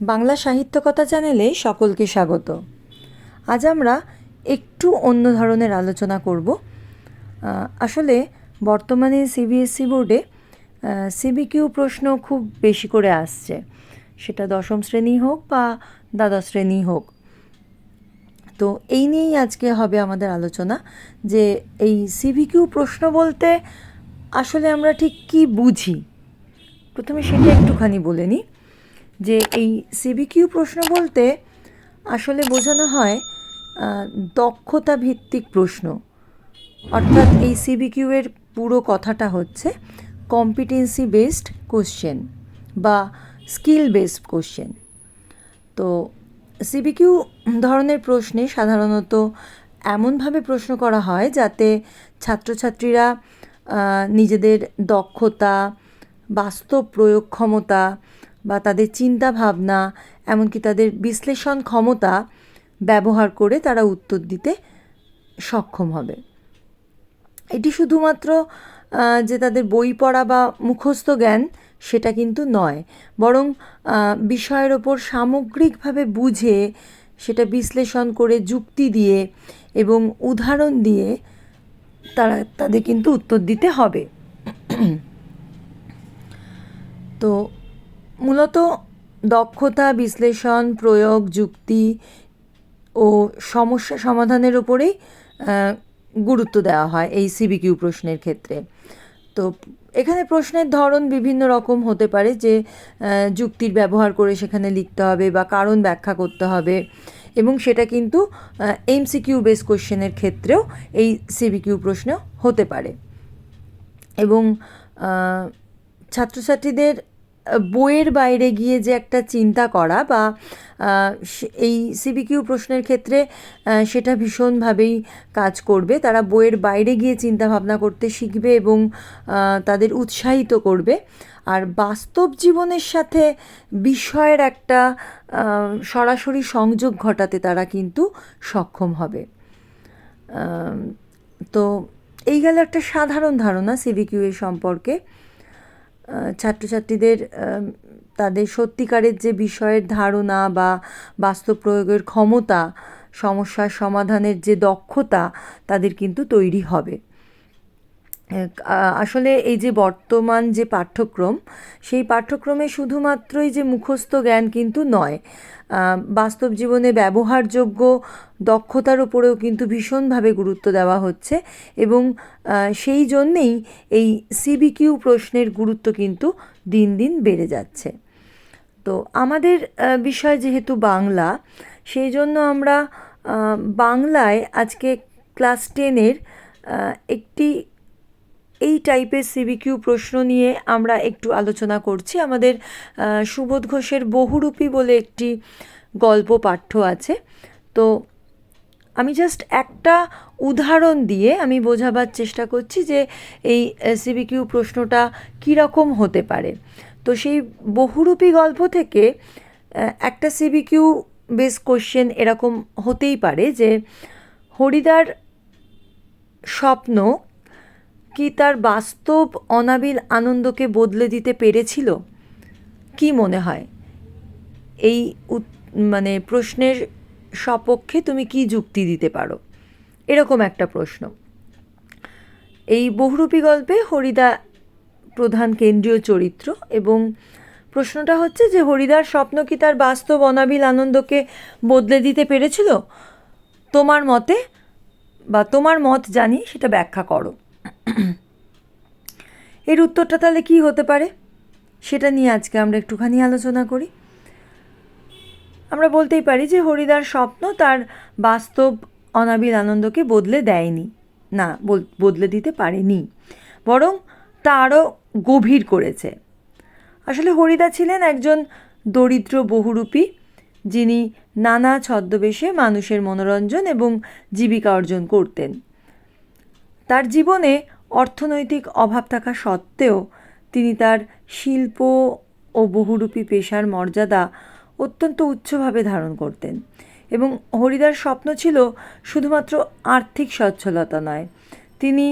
বাংলা সাহিত্যকথা চ্যানেলে সকলকে স্বাগত। আজ আমরা একটু অন্য ধরনের আলোচনা করব। আসলে বর্তমানে সিবিএসসি বোর্ডে সিবিকিউ প্রশ্ন খুব বেশি করে আসছে। সেটা দশম শ্রেণি হোক বা দ্বাদশ শ্রেণি হোক। তো এই নিয়েই আজকে হবে আমাদের আলোচনা যে এই সিভিকিউ প্রশ্ন বলতে আসলে আমরা ঠিক কী বুঝি? প্রথমে সেটা একটুখানি বলে নিই। যে এই সিবিকিউ প্রশ্ন বলতে আসলে বোঝানো হয় দক্ষতা ভিত্তিক প্রশ্ন। অর্থাৎ এই সিবিকিউ এর পুরো কথাটা হচ্ছে কম্পিটেন্সি বেসড কোশ্চেন বা স্কিল বেসড কোশ্চেন তো সিবিকিউ ধরনের প্রশ্নে সাধারণত এমনভাবে প্রশ্ন করা হয় যাতে ছাত্রছাত্রীরা নিজেদের দক্ষতা, বাস্তব প্রয়োগ ক্ষমতা বা তাদের চিন্তা ভাবনা এমনকি তাদের বিশ্লেষণ ক্ষমতা ব্যবহার করে তারা উত্তর দিতে সক্ষম হবে। এটি শুধুমাত্র যে তাদের বই পড়া বা মুখস্থ জ্ঞান, সেটা কিন্তু নয়। বরং বিষয়ের ওপর সামগ্রিকভাবে বুঝে, সেটা বিশ্লেষণ করে যুক্তি দিয়ে এবং উদাহরণ দিয়ে তারা, তাদের কিন্তু উত্তর দিতে হবে। তো মূলত দক্ষতা বিশ্লেষণ প্রয়োগ যুক্তি ও সমস্যা সমাধানের ওপরেই আহ, গুরুত্ব দেওয়া হয় এই সিবিকিউ প্রশ্নের ক্ষেত্রে। তো এখানে প্রশ্নের ধরন বিভিন্ন রকম হতে পারে যে যুক্তির ব্যবহার করে সেখানে লিখতে হবে বা কারণ ব্যাখ্যা করতে হবে এবং সেটা কিন্তু এমসিকিউ বেস কোশ্চেনের ক্ষেত্রেও এই সিবিকিউ প্রশ্ন হতে পারে। এবং ছাত্রছাত্রীদের বইয়ের বাইরে গিয়ে যে একটা চিন্তা করা বা এই সিবিকিউ প্রশ্নের ক্ষেত্রে সেটা ভীষণভাবেই কাজ করবে। তারা বইয়ের বাইরে গিয়ে চিন্তা ভাবনা করতে শিখবে এবং তাদের উৎসাহিত করবে। আর বাস্তব জীবনের সাথে বিষয়ের একটা সরাসরি সংযোগ ঘটাতে তারা কিন্তু সক্ষম হবে। তো এই গেল একটা সাধারণ ধারণা সিবিকিউ এর সম্পর্কে। ছাত্রছাত্রীদের তাদের সত্যিকারের যে বিষয়ের ধারণা বা বাস্তব প্রয়োগের ক্ষমতা, সমস্যার সমাধানের যে দক্ষতা, তাদের কিন্তু তৈরি হবে। আসলে এই যে বর্তমান যে পাঠ্যক্রম, সেই পাঠ্যক্রমে শুধুমাত্রই যে মুখস্থ জ্ঞান কিন্তু নয় বাস্তব জীবনে ব্যবহারযোগ্য দক্ষতার উপরেও কিন্তু ভীষণভাবে গুরুত্ব দেওয়া হচ্ছে এবং সেই জন্যেই এই সিবিকিউ প্রশ্নের গুরুত্ব কিন্তু দিন দিন বেড়ে যাচ্ছে। তো আমাদের বিষয় যেহেতু বাংলা, সেই জন্য আমরা বাংলায় আজকে ক্লাস টেনের একটি এই টাইপের সিবিকিউ প্রশ্ন নিয়ে আমরা একটু আলোচনা করছি। আমাদের সুবোধ ঘোষের বহুরূপী বলে একটি গল্প পাঠ্য আছে। তো আমি জাস্ট একটা উদাহরণ দিয়ে আমি বোঝাবার চেষ্টা করছি যে এই সিবিকিউ প্রশ্নটা কীরকম হতে পারে। তো সেই বহুরূপী গল্প থেকে একটা সিবিকিউ বেস কোশ্চেন এরকম হতেই পারে যে, হরিদার স্বপ্ন কি তার বাস্তব অনাবিল আনন্দকে বদলে দিতে পেরেছিল? কি মনে হয়? এই মানে প্রশ্নের সপক্ষে তুমি কি যুক্তি দিতে পারো? এরকম একটা প্রশ্ন। এই বহুরূপী গল্পে হরিদা প্রধান কেন্দ্রীয় চরিত্র এবং প্রশ্নটা হচ্ছে যে হরিদার স্বপ্ন কি তার বাস্তব অনাবিল আনন্দকে বদলে দিতে পেরেছিল? তোমার মতে বা তোমার মত জানি সেটা ব্যাখ্যা করো। এর উত্তরটা তাহলে কি হতে পারে? সেটা নিয়ে আজকে আমরা একটুখানি আলোচনা করি। আমরা বলতেই পারি যে হরিদার স্বপ্ন তার বাস্তব অনাবিল আনন্দকে বদলে দেয়নি। না বদলে দিতে পারেনি। বরং তা আরও গভীর করেছে। আসলে হরিদা ছিলেন একজন দরিদ্র বহুরূপী, যিনি নানা ছদ্মবেশে মানুষের মনোরঞ্জন এবং জীবিকা অর্জন করতেন। তার জীবনে অর্থনৈতিক অভাব থাকা সত্ত্বেও তিনি তার শিল্প ও বহুরূপী পেশার মর্যাদা অত্যন্ত উচ্চভাবে ধারণ করতেন এবং হরিদার স্বপ্ন ছিল শুধুমাত্র আর্থিক সচ্ছলতা নয়। তিনি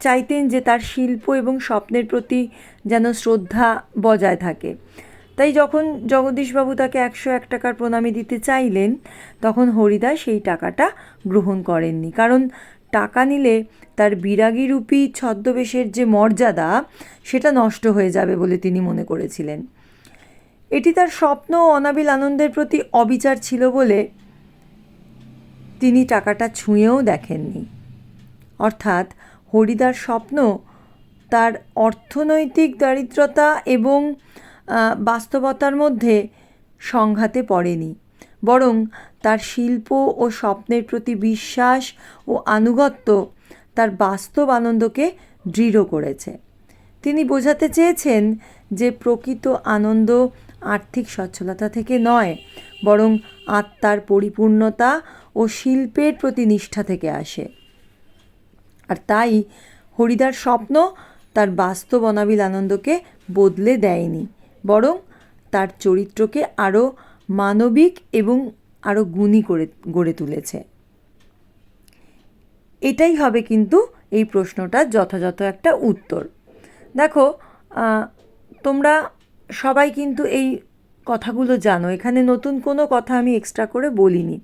চাইতেন যে তার শিল্প এবং স্বপ্নের প্রতি যেন শ্রদ্ধা বজায় থাকে। তাই যখন জগদীশবাবু তাকে একশো এক টাকার প্রণামী দিতে চাইলেন, তখন হরিদা সেই টাকাটা গ্রহণ করেননি। কারণ টাকা নিলে তার বিরাগীরূপী ছদ্মবেশের যে মর্যাদা, সেটা নষ্ট হয়ে যাবে বলে তিনি মনে করেছিলেন। এটি তার স্বপ্ন অনাবিল আনন্দের প্রতি অবিচার ছিল বলে তিনি টাকাটা ছুঁয়েও দেখেননি। অর্থাৎ হরিদার স্বপ্ন তার অর্থনৈতিক দারিদ্রতা এবং বাস্তবতার মধ্যে সংঘাতে পড়েনি। বরং তার শিল্প ও স্বপ্নের প্রতি বিশ্বাস ও আনুগত্য তার বাস্তব আনন্দকে দৃঢ় করেছে। তিনি বোঝাতে চেয়েছেন যে প্রকৃত আনন্দ আর্থিক সচ্ছলতা থেকে নয়, বরং আত্মার পরিপূর্ণতা ও শিল্পের প্রতি নিষ্ঠা থেকে আসে। আর তাই হরিদার স্বপ্ন তার বাস্তব অনাবিল আনন্দকে বদলে দেয়নি, বরং তার চরিত্রকে আরও মানবিক এবং আরও গুণী করে, গড়ে তুলেছে। এটাই হবে কিন্তু এই প্রশ্নটার যথাযথ একটা উত্তর। দেখো তোমরা সবাই কিন্তু এই কথাগুলো জানো। এখানে নতুন কোনো কথা আমি এক্সট্রা করে বলিনি।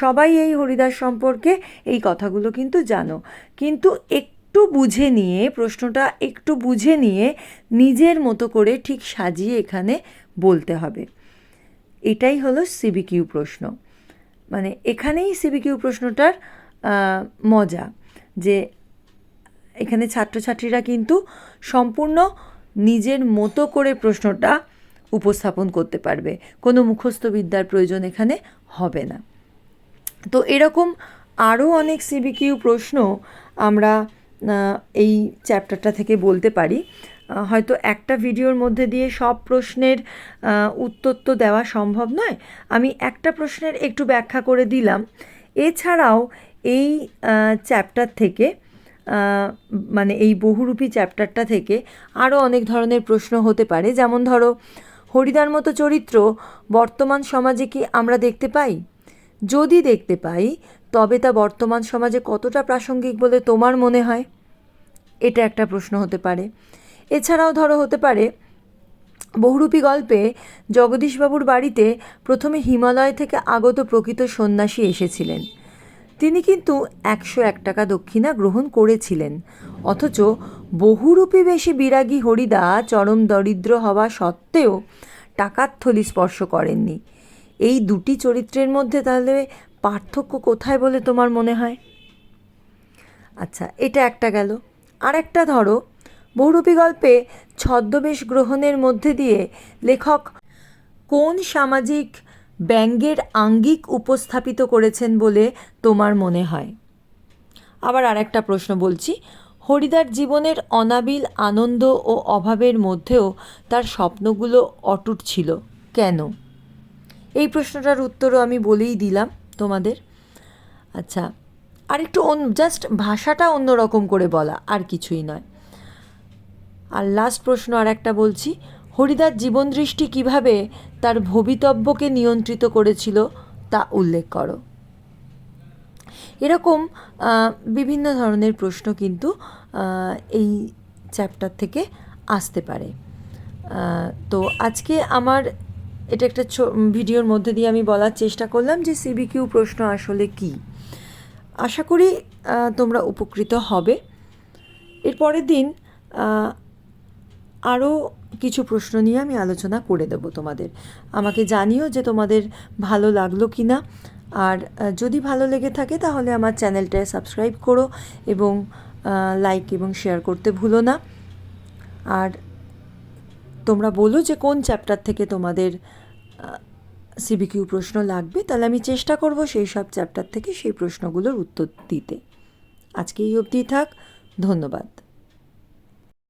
সবাই এই হরিদাস সম্পর্কে এই কথাগুলো কিন্তু জানো। কিন্তু একটু বুঝে নিয়ে, প্রশ্নটা একটু বুঝে নিয়ে নিজের মতো করে ঠিক সাজিয়ে এখানে বলতে হবে। এটাই হলো সিবিকিউ প্রশ্ন। মানে এখানেই সিবিকিউ প্রশ্নটার মজা যে এখানে ছাত্রছাত্রীরা কিন্তু সম্পূর্ণ নিজের মতো করে প্রশ্নটা উপস্থাপন করতে পারবে। কোনো মুখস্থ বিদ্যার প্রয়োজন এখানে হবে না। তো এরকম আরও অনেক সিবিকিউ প্রশ্ন আমরা এই চ্যাপ্টারটা থেকে বলতে পারি। হয়তো একটা ভিডিওর মধ্যে দিয়ে সব প্রশ্নের উত্তর তো দেওয়া সম্ভব নয়। আমি একটা প্রশ্নের একটু ব্যাখ্যা করে দিলাম। এছাড়াও এই চ্যাপ্টার থেকে মানে এই বহুরূপী চ্যাপ্টারটা থেকে আরও অনেক ধরনের প্রশ্ন হতে পারে। যেমন ধরো, হরিদার মতো চরিত্র বর্তমান সমাজে কি আমরা দেখতে পাই? যদি দেখতে পাই, তবে তা বর্তমান সমাজে কতটা প্রাসঙ্গিক বলে তোমার মনে হয়? এটা একটা প্রশ্ন হতে পারে। এছাড়াও ধরো হতে পারে, বহুরূপী গল্পে জগদীশবাবুর বাড়িতে প্রথমে হিমালয় থেকে আগত প্রকৃত সন্ন্যাসী এসেছিলেন। তিনি কিন্তু একশো এক টাকা দক্ষিণা গ্রহণ করেছিলেন। অথচ বহুরূপী বেশি বিরাগী হরিদা চরম দরিদ্র হওয়া সত্ত্বেও টাকার থলি স্পর্শ করেননি। এই দুটি চরিত্রের মধ্যে তাহলে পার্থক্য কোথায় বলে তোমার মনে হয়? আচ্ছা এটা একটা গেল। আর একটা ধরো বহুরূপী গল্পে ছদ্মবেশ গ্রহণের মধ্যে দিয়ে লেখক কোন সামাজিক ব্যঙ্গের আঙ্গিক উপস্থাপিত করেছেন বলে তোমার মনে হয়? আবার আরেকটা প্রশ্ন বলছি, হরিদার জীবনের অনাবিল আনন্দ ও অভাবের মধ্যেও তার স্বপ্নগুলো অটুট ছিল, কেন? এই প্রশ্নটার উত্তরও আমি বলেই দিলাম তোমাদের। আচ্ছা আর একটু জাস্ট ভাষাটা অন্যরকম করে বলা, আর কিছুই নয়। আর লাস্ট প্রশ্ন আর একটা বলছি হরিদার জীবনদৃষ্টি কীভাবে তার ভবিতব্যকে নিয়ন্ত্রিত করেছিল তা উল্লেখ করো। এরকম বিভিন্ন ধরনের প্রশ্ন কিন্তু এই চ্যাপ্টার থেকে আসতে পারে। তো আজকে আমার এটা একটা ভিডিওর মধ্যে দিয়ে আমি বলার চেষ্টা করলাম যে সিবিকিউ প্রশ্ন আসলে কী। আশা করি তোমরা উপকৃত হবে। এর পরের দিন আরও কিছু প্রশ্ন নিয়ে আমি আলোচনা করে দেবো তোমাদের। আমাকে জানিও যে তোমাদের ভালো লাগল কি না আর যদি ভালো লেগে থাকে তাহলে আমার চ্যানেলটায় সাবস্ক্রাইব করো এবং লাইক এবং শেয়ার করতে ভুলো না। আর তোমরা বলো যে কোন চ্যাপ্টার থেকে তোমাদের সিবিকিউ প্রশ্ন লাগবে, তাহলে আমি চেষ্টা করব সেই সব চ্যাপ্টার থেকে সেই প্রশ্নগুলোর উত্তর দিতে। আজকে এই অবধি থাক, ধন্যবাদ।